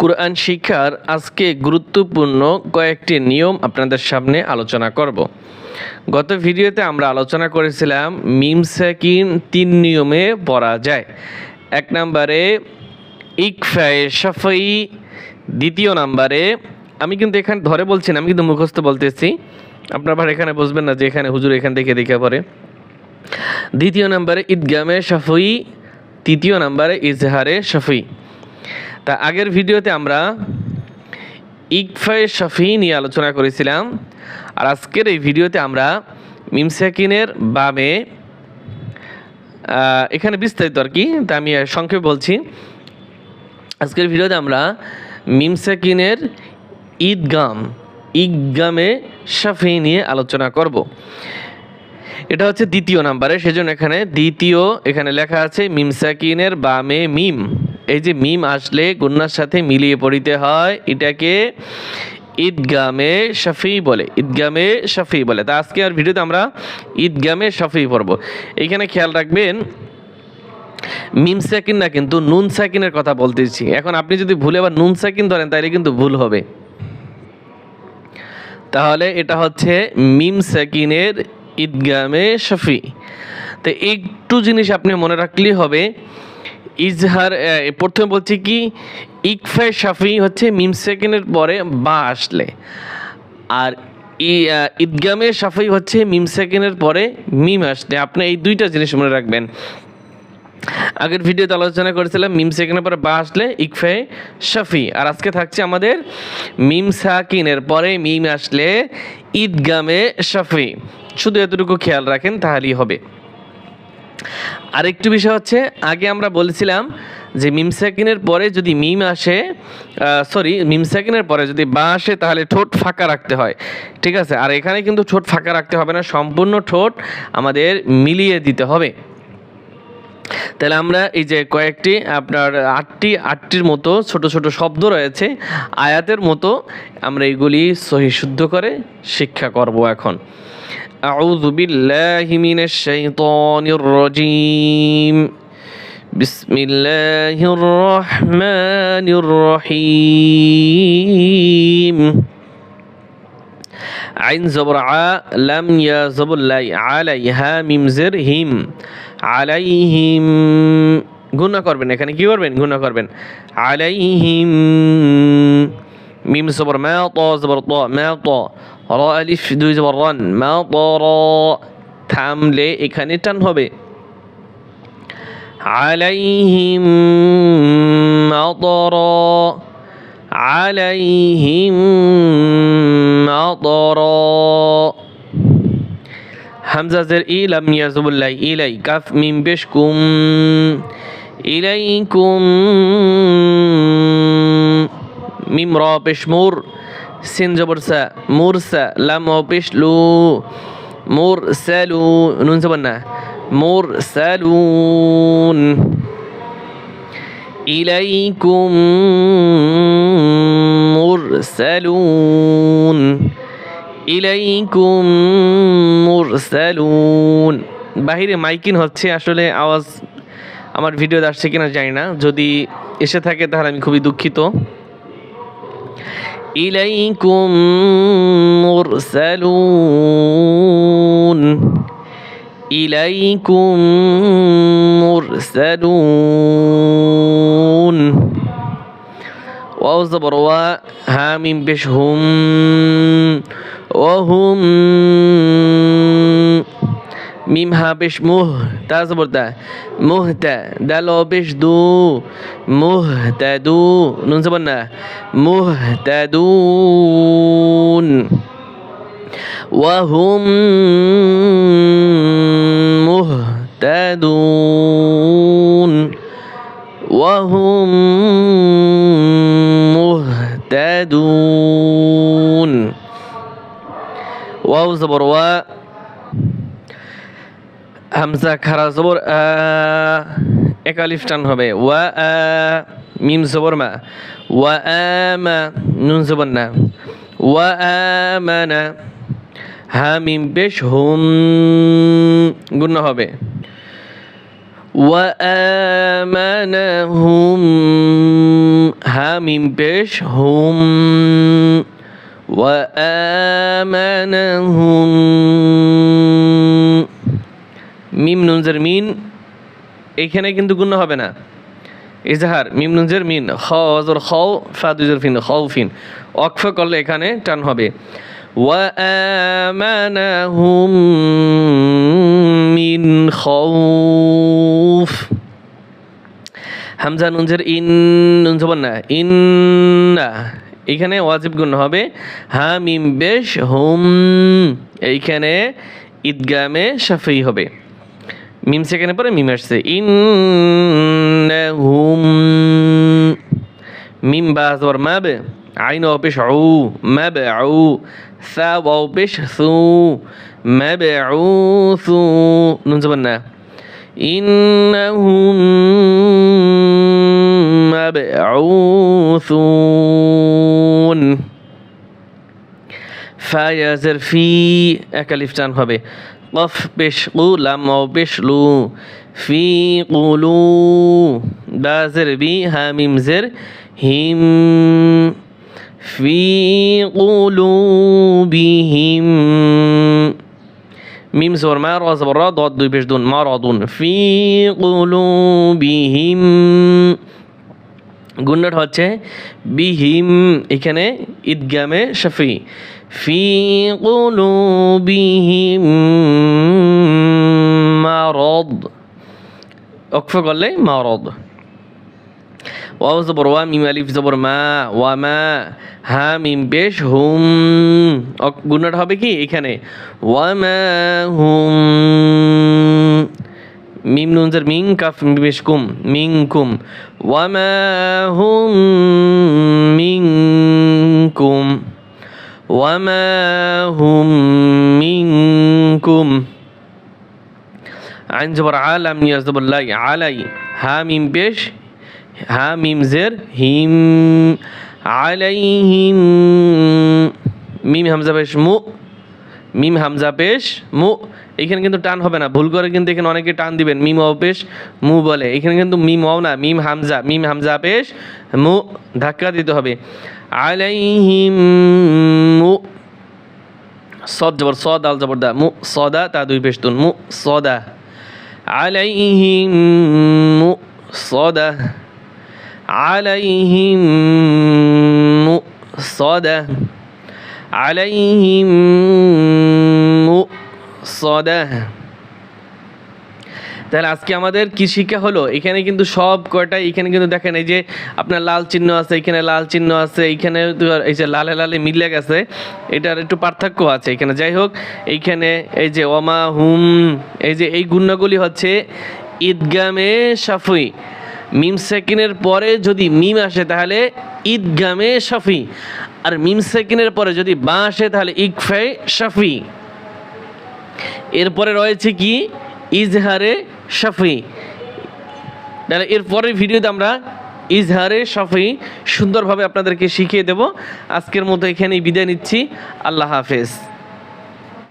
কোরআন শিক্ষার আজকে গুরুত্বপূর্ণ কয়েকটি নিয়ম আপনাদের সামনে আলোচনা করব। গত ভিডিওতে আমরা আলোচনা করেছিলাম মিম সাকিন তিন নিয়মে পড়া যায়। এক নম্বরে, ইকফায়ে সাফাই দ্বিতীয় নাম্বারে, আমি কিন্তু এখানে ধরে বলছি না, আমি কিন্তু মুখস্থ বলতেছি। আপনার আবার এখানে বুঝবেন না যে এখানে হুজুর এখান থেকে দেখে পড়ে। দ্বিতীয় নম্বরে, ঈদগামে শাফি তৃতীয় নম্বরে, ইজহারে শাফি তা আগের ভিডিওতে আমরা ইকফায়ে শাফি নিয়ে আলোচনা করেছিলাম। আর আজকের এই ভিডিওতে আমরা মিমসাকিনের বামে এখানে বিস্তারিত আর কি, তা আমি সংক্ষেপে বলছি। আজকের ভিডিওতে আমরা মিমসাকিনের ঈদগাম, ঈদগামে শাফি নিয়ে আলোচনা করব। এটা হচ্ছে দ্বিতীয় নাম্বারে, সেজন্য এখানে দ্বিতীয় এখানে লেখা আছে, মিমসাকিনের বামে মিম। এই যে মিম আসলে গুন্নার সাথে মিলিয়ে পড়িতে হয়, এটাকে ঈদগামে শাফি বলে, ঈদগামে শাফি বলে। তা আজকে আর ভিডিওতে আমরা ঈদগামে শফি পড়ব। এইখানে খেয়াল রাখবেন, মিম সাকিন না কিন্তু নুন সাকিনের কথা বলতেছি। এখন আপনি যদি ভুলে আবার নুন সাকিন ধরেন তাহলে কিন্তু ভুল হবে। তাহলে এটা হচ্ছে মিম সাকিনের ঈদগামে শফি। তো একটু জিনিস আপনি মনে রাখলেই হবে ইজহার প্রথমে বলছি কি ইকফে শাফি হচ্ছে মিম সেকেন্ডের পরে বা আসলে। আর ঈদগামে শাফি হচ্ছে মিম সেকেন্ডের পরে মিম আসলে। আপনি এই দুইটা জিনিস মনে রাখবেন। আগের ভিডিওতে আলোচনা করেছিলাম, মিম সেকেন্ডের পরে বা আসলে ইকফে শাফি। আর আজকে থাকছে আমাদের মিম সাকিনের পরে মিম আসলে ঈদগামে শাফি। শুধু এতটুকু খেয়াল রাখেন, তাহলেই হবে। আরেকটু বিষয় হচ্ছে, আগে আমরা বলেছিলাম যে মিম সেকেন্ডের পরে যদি মিম আসে সরি মিম সেকেন্ডের পরে যদি বা আসে, তাহলে ঠোঁট ফাঁকা রাখতে হয়। ঠিক আছে? আর এখানে কিন্তু ঠোঁট ফাঁকা রাখতে হবে না, সম্পূর্ণ ঠোঁট আমাদের মিলিয়ে দিতে হবে। তাহলে আমরা এই যে কয়েকটি, আপনার আটটি, আটটির মতো ছোট ছোট শব্দ রয়েছে, আয়াতের মতো আমরা এগুলি সহি শুদ্ধ করে শিক্ষা করব এখন। أعوذ بالله من الشيطان الرجيم بسم الله الرحمن الرحيم আইন জবর আ লাম ইয়া জবর লাই আলাইহা মিম জের হিম আলাইহিম গুণা করবেন এখানে কি করবেন গুণা করবেন আলাইহিম মিম জবর মা ত জবর ত মা ত র আলিফ দুই জবর রান মা ত র থামলে এখানে টান হবে عليهم مطرا عليهم مطرا হামজা জের ই লাম ইয়াজবুল্লাহ ইলাই কাফ মিম পেশ কুম ইলাইকুম মিম র পেশ মুর, সিন জবর সা মুরসা লাম পেশ লু, মুর সালু নুন জবর না, মুর সালুন ইলাইকুম মুরসালুন ইলাইকুম মুরসালুন বাহিরে মাইকিন হচ্ছে, আসলে আওয়াজ, আমার ভিডিওতে আসছে কিনা জানি না, যদি এসে থাকে তাহলে আমি খুবই দুঃখিত। ইলাইকুম মুরসালুন ইলাইকুম মুরসালুন ওয়াও জবর ওয়া হা মিম পেশ ميم ها بش مه تا زبر تا مهتا دال أو بش دو. مهتدو نون زبرنا دون وهم مهتدون وهم مهتدون واو زبر واو হামজা খারা জবর একালিফ টান হবে। ওয়া মিম জবর মা। ওয়া আমা নুন জবর না। ওয়া আমানা না। মিম বেশ হুম গুণ হবে। ওয়া আমানা হুম হা, মিম বেশ হুম। ওয়া আমানা হুম মিম নুনজের মিন এখানে কিন্তু গুণ হবে না ইজহার মিম নুনজের মিন খ অজর খ ফাদুজের ফিন খাও ফিন অক্ষ করলে এখানে টান হবে وآمنهم من خوف হামজা নুনজের ইন নুন জবর না ইন্না এখানে ওয়াজিব গুণ হবে হা মিম বেশ হুম এইখানে ঈদগামে শাফি হবে মিম সেখানে পরে মিম আসছে। ইন হুম মিম বাস আবার মাবে, আইন অপেশ আউ মাবে আউ সা অপেশ সু মাবে আউ সু, নুন যাবেন না। ইন হুম মে ইন্নাহুম মাবউসুন ফায়াজের ফি একালিফ টান হবে। কফ পেশ লাম ও পেশ লু ফি কুলু বাজের বি হামিম জের হিম ফি কুলু বিহিম মিম জবর মা র জবর র দদ দুই পেশ দুন মারাদুন ফি কুলুবিহিম গুন্ডট হচ্ছে বিহিম, এখানে ঈদগামে শফি। ফি কুলুবিহিম মারদ। অক্ফ করলে মারদ। ওয়াও জবর ওয়া মিম আলিফ জবর মা, ওয়া মা, হা মিম বেশ হুম। গুণটা হবে কি? এখানে। ওয়া মা হুম। মিম নুনজার মিং কাফ বেশ কুম, মিং কুম। মা কুম। ওয়া মা কুম। আইন জবর আলাম নিয়াজ জবর লাই আলাই হা মিম পেশ, হা মিম জের হিম আলাইহিম মিম হামজা পেশ মু, মিম হামজা পেশ মু। এখানে কিন্তু টান হবে না। ভুল করে কিন্তু এখানে অনেকে টান দিবেন। মিম অপেশ মু বলে। এখানে কিন্তু মিম অ না, মিম হামজা মিম হামজা পেশ, মু ধাক্কা দিতে হবে। আলাইহিম মু, সদ জবর, সদ, আল জবর, দা, মু, সদা, তা দুই পেশতুন, মু, সদা। আলাইহিম মু, সদা। আলাইহিম মু, সদা। আলাইহিম সদাহ তাহলে আজকে আমাদের কি শিক্ষা হলো? এখানে কিন্তু সব কয়টাই, এখানে কিন্তু দেখেন এই যে আপনার লাল চিহ্ন আছে, এখানে লাল চিহ্ন আছে এইখানে এই যে লালে লালে মিলে গেছে এটার একটু পার্থক্য আছে এখানে। যাই হোক, এইখানে এই যে ওমা হুম, এই যে এই গুণাগুলি হচ্ছে ঈদগামে সাফুই মিম সেকিনের পরে যদি মিম আসে তাহলে ঈদগামে সাফি আর মিম সেকিনের পরে যদি বা আসে তাহলে ইকফে সাফি এরপরে রয়েছে কি? ইজহারে শফি। তাহলে এরপরের ভিডিওতে আমরা ইজহারে শফি সুন্দরভাবে আপনাদেরকে শিখিয়ে দেব। আজকের মতো এখানেই বিদায় নিচ্ছি। আল্লাহ হাফেজ।